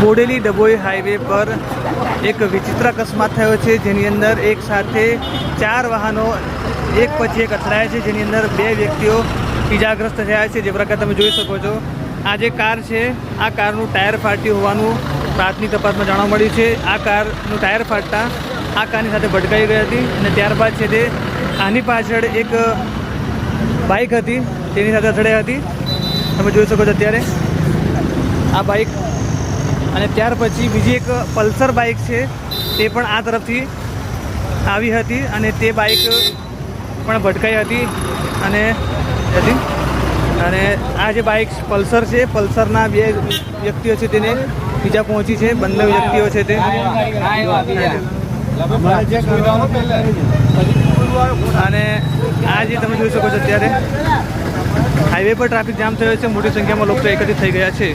Bodeli Dabhoi highway પર એક વિચિત્ર અકસ્માત થયો છે. જેની અંદર એક સાથે ચાર વાહનો એક પછી એક અથડાયા છે. જેની અંદર બે વ્યક્તિઓ ઈજાગ્રસ્ત થયા છે. જે પ્રકાર તમે જોઈ શકો છો. આ જે કાર છે, આ કારનું ટાયર ફાટ્યું હોવાનું પ્રાથમિક તપાસમાં જાણવા મળ્યું છે. આ કારનું ટાયર ફાટતા આ કારની સાથે ભટકાઈ ગઈ હતી અને ત્યારબાદ છે તે આની પાછળ એક બાઇક હતી. તેની સાથે અથડાઈ હતી. તમે જોઈ શકો છો અત્યારે. આ બાઇક અને ત્યાર પછી બીજી એક પલ્સર બાઇક છે, તે પણ આ તરફથી આવી હતી અને તે બાઇક પણ ભટકાઈ હતી અને હતી અને આ જે બાઇક પલ્સર છે, પલ્સરના બે વ્યક્તિઓ છે તેને બીજા પહોંચી છે, બંને વ્યક્તિઓ છે તે. અને આ જે તમે જોઈ શકો છો અત્યારે, હાઈવે પર ટ્રાફિક જામ થયો છે, મોટી સંખ્યામાં લોકો એકત્રિત થઈ ગયા છે.